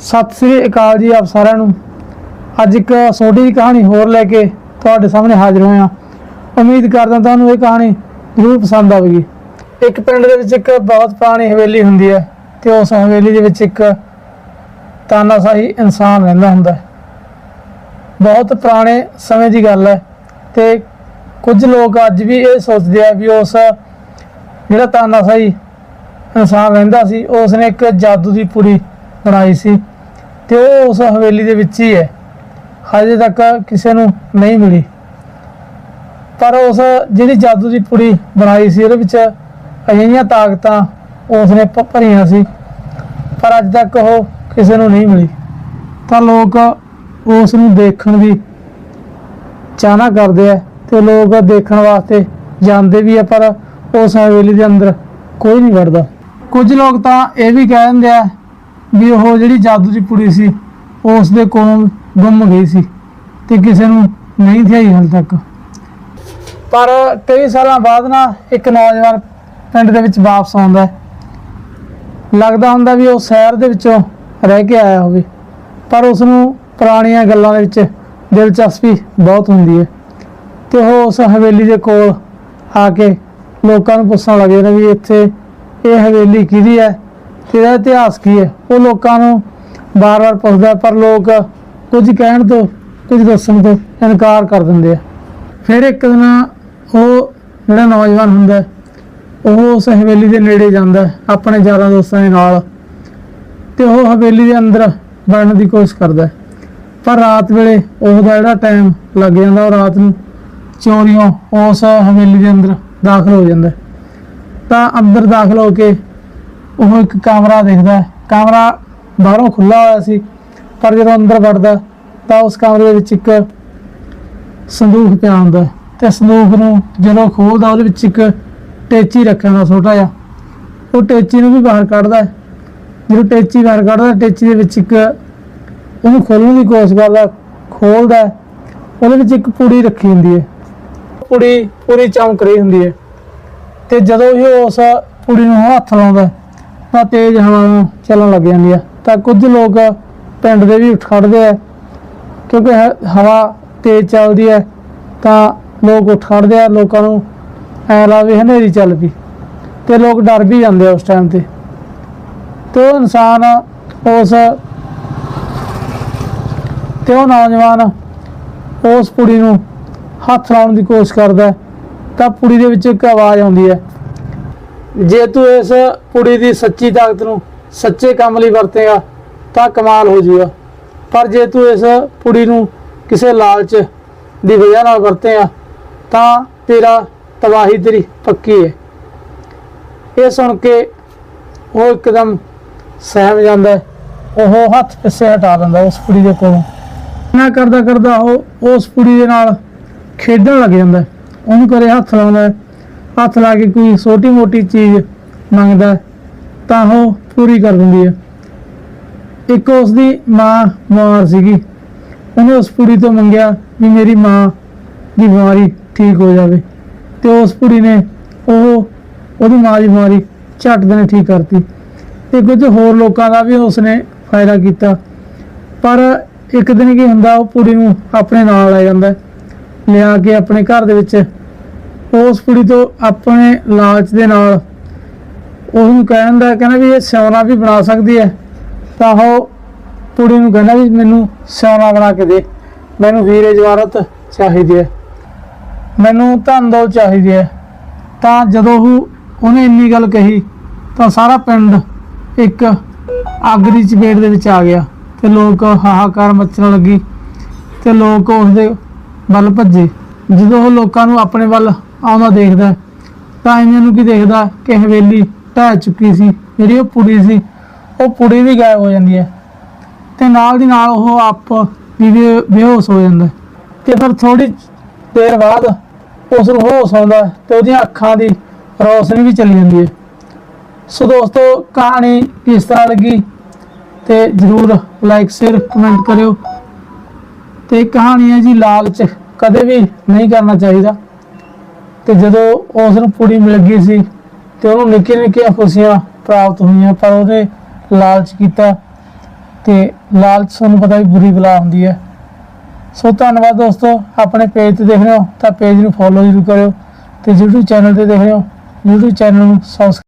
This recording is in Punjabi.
ਸਤਿ ਸ੍ਰੀ ਅਕਾਲ ਜੀ ਆਪ ਸਾਰਿਆਂ ਨੂੰ। ਅੱਜ ਇੱਕ ਛੋਟੀ ਜਿਹੀ ਕਹਾਣੀ ਹੋਰ ਲੈ ਕੇ ਤੁਹਾਡੇ ਸਾਹਮਣੇ ਹਾਜ਼ਰ ਹੋਇਆ ਉਮੀਦ ਕਰਦਾ ਤੁਹਾਨੂੰ ਇਹ ਕਹਾਣੀ ਜ਼ਰੂਰ ਪਸੰਦ ਆਵੇਗੀ। ਇੱਕ ਪਿੰਡ ਦੇ ਵਿੱਚ ਇੱਕ ਬਹੁਤ ਪੁਰਾਣੀ ਹਵੇਲੀ ਹੁੰਦੀ ਹੈ ਤੇ ਉਸ ਹਵੇਲੀ ਦੇ ਵਿੱਚ ਇੱਕ ਤਾਨਾਸ਼ਾਹੀ ਇਨਸਾਨ ਰਹਿੰਦਾ ਹੁੰਦਾ ਬਹੁਤ ਪੁਰਾਣੇ ਸਮੇਂ ਦੀ ਗੱਲ ਹੈ ਤੇ ਕੁਝ ਲੋਕ ਅੱਜ ਵੀ ਇਹ ਸੋਚਦੇ ਆ ਵੀ ਉਸ ਜਿਹੜਾ ਤਾਨਾਸ਼ਾਹੀ ਇਨਸਾਨ ਰਹਿੰਦਾ ਸੀ, ਉਸ ਨੇ ਇੱਕ ਜਾਦੂ ਦੀ ਪੁੜੀ ਬਣਾਈ ਸੀ ਤੇ ਉਹ ਉਸ ਹਵੇਲੀ ਦੇ ਵਿੱਚ ਹੀ ਹੈ। ਹਜੇ ਤੱਕ ਕਿਸੇ ਨੂੰ ਨਹੀਂ ਮਿਲੀ। ਪਰ ਉਸ ਜਿਹੜੀ ਜਾਦੂ ਦੀ ਪੁੜੀ ਬਣਾਈ ਸੀ, ਉਹਦੇ ਵਿੱਚ ਅਜਿਹੀਆਂ ਤਾਕਤਾਂ ਉਸਨੇ ਭਰੀਆਂ ਸੀ। ਪਰ ਅੱਜ ਤੱਕ ਉਹ ਕਿਸੇ ਨੂੰ ਨਹੀਂ ਮਿਲੀ। ਤਾਂ ਲੋਕ ਉਸ ਨੂੰ ਦੇਖਣ ਦੀ ਚਾਹਨਾ ਕਰਦੇ ਆ ਤੇ ਲੋਕ ਦੇਖਣ ਵਾਸਤੇ ਜਾਂਦੇ ਵੀ ਆ, ਪਰ ਉਸ ਹਵੇਲੀ ਦੇ ਅੰਦਰ ਕੋਈ ਨਹੀਂ ਵੜਦਾ। ਕੁਝ ਲੋਕ ਤਾਂ ਇਹ ਵੀ ਕਹਿ ਦਿੰਦੇ ਆ ਵੀ ਉਹ ਜਿਹੜੀ ਜਾਦੂ ਦੀ ਪੁੜੀ ਸੀ ਉਸ ਦੇ ਕੋਲੋਂ ਗੁੰਮ ਗਈ ਸੀ ਤੇ ਕਿਸੇ ਨੂੰ ਨਹੀਂ ਥਿਆਈ ਹਾਲ ਤੱਕ। ਪਰ ਕਈ ਸਾਲਾਂ ਬਾਅਦ ਨਾ ਇੱਕ ਨੌਜਵਾਨ ਪਿੰਡ ਦੇ ਵਿੱਚ ਵਾਪਸ ਆਉਂਦਾ ਲੱਗਦਾ ਹੁੰਦਾ ਵੀ ਉਹ ਸ਼ਹਿਰ ਦੇ ਵਿੱਚੋਂ ਰਹਿ ਕੇ ਆਇਆ ਹੋਵੇ, ਪਰ ਉਸ ਨੂੰ ਪੁਰਾਣੀਆਂ ਗੱਲਾਂ ਦੇ ਵਿੱਚ ਦਿਲਚਸਪੀ ਬਹੁਤ ਹੁੰਦੀ ਹੈ ਤੇ ਉਹ ਉਸ ਹਵੇਲੀ ਦੇ ਕੋਲ ਆ ਕੇ ਲੋਕਾਂ ਨੂੰ ਪੁੱਛਣ ਲੱਗੇ ਜਾਂਦਾ ਵੀ ਇੱਥੇ ਇਹ ਹਵੇਲੀ ਕਿਹਦੀ ਹੈ? ਤੇ ਇਹਦਾ ਇਤਿਹਾਸ ਕੀ ਹੈ? ਉਹ ਲੋਕਾਂ ਨੂੰ ਬਾਰ-ਬਾਰ ਪੁੱਛਦਾ ਪਰ ਲੋਕ ਕੁਝ ਕਹਿਣ ਤੋਂ, ਕੁਝ ਦੱਸਣ ਤੋਂ ਇਨਕਾਰ ਕਰ ਦਿੰਦੇ ਆ। ਫਿਰ ਇੱਕ ਦਿਨ ਉਹ ਜਿਹੜਾ ਨੌਜਵਾਨ ਹੁੰਦਾ ਉਹ ਉਸ ਹਵੇਲੀ ਦੇ ਨੇੜੇ ਜਾਂਦਾ ਆਪਣੇ ਯਾਰਾਂ ਦੋਸਤਾਂ ਦੇ ਨਾਲ। ਤੇ ਉਹ ਹਵੇਲੀ ਦੇ ਅੰਦਰ ਵੜਨ ਦੀ ਕੋਸ਼ਿਸ਼ ਕਰਦਾ ਪਰ ਰਾਤ ਵੇਲੇ ਉਹਦਾ ਜਿਹੜਾ ਟਾਈਮ ਲੱਗ ਜਾਂਦਾ, ਉਹ ਰਾਤ ਨੂੰ ਚੋਰੀਆਂ ਉਸ ਹਵੇਲੀ ਦੇ ਅੰਦਰ ਦਾਖਲ ਹੋ ਜਾਂਦਾ ਤਾਂ ਅੰਦਰ ਦਾਖਲ ਹੋ ਕੇ ਉਹ ਇੱਕ ਕਮਰਾ ਦੇਖਦਾ ਕਮਰਾ ਬਾਹਰੋਂ ਖੁੱਲਾ ਹੋਇਆ ਸੀ, ਪਰ ਜਦੋਂ ਅੰਦਰ ਵੜਦਾ ਤਾਂ ਉਸ ਕਮਰੇ ਦੇ ਵਿੱਚ ਇੱਕ ਸੰਦੂਕ ਪਿਆ ਹੁੰਦਾ ਹੈ ਤੇ ਸੰਦੂਕ ਨੂੰ ਜਦੋਂ ਖੋਲਦਾ, ਉਹਦੇ ਵਿੱਚ ਇੱਕ ਟੇਚੀ ਰੱਖਿਆ ਹੁੰਦਾ ਛੋਟਾ ਜਿਹਾ, ਉਹ ਟੇਚੀ ਨੂੰ ਵੀ ਬਾਹਰ ਕੱਢਦਾ ਜਦੋਂ ਟੇਚੀ ਬਾਹਰ ਕੱਢਦਾ, ਟੇਚੀ ਦੇ ਵਿੱਚ ਇੱਕ ਉਹਨੂੰ ਖੋਲਣ ਦੀ ਕੋਸ਼ਿਸ਼ ਕਰਦਾ ਖੋਲਦਾ ਉਹਦੇ ਵਿੱਚ ਇੱਕ ਪੁੜੀ ਰੱਖੀ ਹੁੰਦੀ ਹੈ। ਪੁੜੀ ਪੂਰੀ ਚਮਕ ਰਹੀ ਹੁੰਦੀ ਹੈ ਤੇ ਜਦੋਂ ਇਹ ਉਸ ਪੁੜੀ ਨੂੰ ਹੱਥ ਲਾਉਂਦਾ ਤਾਂ ਤੇਜ਼ ਹਵਾ ਚੱਲਣ ਲੱਗ ਜਾਂਦੀ ਹੈ ਤਾਂ ਕੁਝ ਲੋਕ ਪਿੰਡ ਦੇ ਵੀ ਉੱਠ ਖੜਦੇ ਆ। ਕਿਉਂਕਿ ਹ- ਹਵਾ ਤੇਜ਼ ਚੱਲਦੀ ਹੈ ਤਾਂ ਲੋਕ ਉੱਠ ਖੜਦੇ ਆ। ਲੋਕਾਂ ਨੂੰ ਐ ਲਾ ਵੀ ਹਨੇਰੀ ਚੱਲ ਪਈ। ਤੇ ਲੋਕ ਡਰ ਵੀ ਜਾਂਦੇ ਆ ਉਸ ਟਾਈਮ ਤੇ। ਤੇ ਉਹ ਇਨਸਾਨ ਉਸ ਤੇ ਉਹ ਨੌਜਵਾਨ ਉਸ ਪੁੜੀ ਨੂੰ ਹੱਥ ਲਾਉਣ ਦੀ ਕੋਸ਼ਿਸ਼ ਕਰਦਾ ਹੈ, ਤਾਂ ਪੁੜੀ ਦੇ ਵਿੱਚ ਇੱਕ ਆਵਾਜ਼ ਆਉਂਦੀ ਹੈ। ਜੇ ਤੂੰ ਇਸ ਕੁੜੀ ਦੀ ਸੱਚੀ ਤਾਕਤ ਨੂੰ ਸੱਚੇ ਕੰਮ ਲਈ ਵਰਤੇਗਾ, ਤਾਂ ਕਮਾਲ ਹੋ ਜੂਗਾ। ਪਰ ਜੇ ਤੂੰ ਇਸ ਕੁੜੀ ਨੂੰ ਕਿਸੇ ਲਾਲਚ ਦੀ ਵਜ੍ਹਾ ਨਾਲ ਵਰਤੇਗਾ, ਤਾਂ ਤੇਰਾ ਤਬਾਹੀ ਤੇਰੀ ਪੱਕੀ ਹੈ ਇਹ ਸੁਣ ਕੇ ਉਹ ਇੱਕਦਮ ਸਹਿਮ ਜਾਂਦਾ ਉਹ ਹੱਥ ਪਿੱਛੇ ਹਟਾ ਦਿੰਦਾ ਉਸ ਕੁੜੀ ਦੇ ਕੋਲੋਂ। ਨਾ ਕਰਦਾ ਕਰਦਾ ਉਹ ਉਸ ਕੁੜੀ ਦੇ ਨਾਲ ਖੇਡਣ ਲੱਗ ਜਾਂਦਾ ਉਹਨੂੰ ਕਰੇ ਹੱਥ ਲਾਉਂਦਾ ਹੱਥ ਲਾ ਕੇ ਕੋਈ ਛੋਟੀ ਮੋਟੀ ਚੀਜ਼ ਮੰਗਦਾ ਤਾਂ ਉਹ ਪੂਰੀ ਕਰ ਦਿੰਦੀ ਹੈ। ਇੱਕ ਉਸ ਦੀ ਮਾਂ ਬਿਮਾਰ ਸੀਗੀ। ਉਹਨੇ ਉਸ ਕੁੜੀ ਤੋਂ ਮੰਗਿਆ ਵੀ ਮੇਰੀ ਮਾਂ ਦੀ ਬਿਮਾਰੀ ਠੀਕ ਹੋ ਜਾਵੇ। ਤੇ ਉਸ ਕੁੜੀ ਨੇ ਉਹ ਉਹਦੀ ਮਾਂ ਦੀ ਬਿਮਾਰੀ ਝੱਟ ਦਿਨ ਠੀਕ ਕਰਤੀ। ਤੇ ਕੁਝ ਹੋਰ ਲੋਕਾਂ ਦਾ ਵੀ ਉਸਨੇ ਫਾਇਦਾ ਕੀਤਾ। ਪਰ ਇੱਕ ਦਿਨ ਕੀ ਹੁੰਦਾ, ਉਹ ਕੁੜੀ ਨੂੰ ਆਪਣੇ ਨਾਲ ਲੈ ਜਾਂਦਾ ਲਿਆ ਕੇ ਆਪਣੇ ਘਰ ਦੇ ਵਿੱਚ ਉਸ ਕੁੜੀ ਤੋਂ ਆਪਣੇ ਲਾਲਚ ਦੇ ਨਾਲ ਉਹਨੂੰ ਕਹਿੰਦਾ ਕਹਿੰਦਾ ਵੀ ਇਹ ਸਿਉਣਾ ਵੀ ਬਣਾ ਸਕਦੀ ਹੈ। ਤਾਂ ਉਹ ਕੁੜੀ ਨੂੰ ਕਹਿੰਦਾ ਵੀ ਮੈਨੂੰ ਸਿਉਣਾ ਬਣਾ ਕੇ ਦੇ। ਮੈਨੂੰ ਹੀਰੇ ਜਵਾਹਰਤ ਚਾਹੀਦੀ ਹੈ। ਮੈਨੂੰ ਧਨ ਦੌਲਤ ਚਾਹੀਦੀ ਹੈ। ਤਾਂ ਜਦੋਂ ਉਹ ਉਹਨੇ ਇੰਨੀ ਗੱਲ ਕਹੀ, ਤਾਂ ਸਾਰਾ ਪਿੰਡ ਇੱਕ ਅੱਗ ਦੀ ਚਪੇਟ ਦੇ ਵਿੱਚ ਆ ਗਿਆ ਤੇ ਲੋਕ ਹਾਹਾਕਾਰ ਮਚਣ ਲੱਗੀ ਤੇ ਲੋਕ ਉਸਦੇ ਵੱਲ ਭੱਜੇ। ਜਦੋਂ ਉਹ ਲੋਕਾਂ ਨੂੰ ਆਪਣੇ ਵੱਲ ਆਉਂਦਾ ਦੇਖਦਾ। ਤਾਂ ਇਹਨਾਂ ਨੂੰ ਕੀ ਦੇਖਦਾ? ਕਿ ਹਵੇਲੀ ਢਹਿ ਚੁੱਕੀ ਸੀ। ਜਿਹੜੀ ਉਹ ਪੁੜੀ ਸੀ, ਉਹ ਪੁੜੀ ਵੀ ਗਾਇਬ ਹੋ ਜਾਂਦੀ ਹੈ। ਤੇ ਨਾਲ ਦੀ ਨਾਲ ਉਹ ਆਪ ਵੀ ਬੇ- ਬੇਹੋਸ਼ ਹੋ ਜਾਂਦਾ। ਹੈ। ਤੇ ਫਿਰ ਥੋੜੀ ਦੇਰ ਬਾਅਦ ਉਸ ਨੂੰ ਹੋਸ਼ ਆਉਂਦਾ ਹੈ ਤੇ ਉਹਦੀਆਂ ਅੱਖਾਂ ਦੀ ਰੌਸ਼ਨੀ ਵੀ ਚਲੀ ਜਾਂਦੀ ਹੈ। ਸੋ ਦੋਸਤੋ, ਕਹਾਣੀ ਕਿਸ ਤਰ੍ਹਾਂ ਲੱਗੀ? ਤੇ ਜਰੂਰ ਲਾਈਕ ਸ਼ੇਅਰ ਕਮੈਂਟ ਕਰਿਓ। ਤੇ ਕਹਾਣੀ ਹੈ ਜੀ ਲਾਲਚ, ਕਦੇ ਵੀ ਨਹੀਂ ਕਰਨਾ ਚਾਹੀਦਾ। ਤੇ ਜਦੋਂ ਉਸ ਨੂੰ ਕੁੜੀ ਮਿਲ ਗਈ ਸੀ ਤੇ ਉਹਨੂੰ ਨਿੱਕੀਆਂ ਨਿੱਕੀਆਂ ਖੁਸ਼ੀਆਂ ਪ੍ਰਾਪਤ ਹੋਈਆਂ, ਪਰ ਉਹਨੇ ਲਾਲਚ ਕੀਤਾ ਤੇ ਲਾਲਚ ਤੁਹਾਨੂੰ ਪਤਾ ਵੀ ਬੁਰੀ ਬਲਾ ਹੁੰਦੀ ਹੈ। ਸੋ ਧੰਨਵਾਦ ਦੋਸਤੋ, ਆਪਣੇ ਪੇਜ ਤੇ ਦੇਖ ਰਹੇ ਹੋ ਤਾਂ ਪੇਜ ਨੂੰ ਫੋਲੋ ਜ਼ਰੂਰ ਕਰਿਓ ਤੇ YouTube ਚੈਨਲ ਤੇ ਦੇਖ ਰਹੇ ਹੋ। YouTube ਚੈਨਲ ਨੂੰ ਸਬਸਕ੍ਰਾਈਬ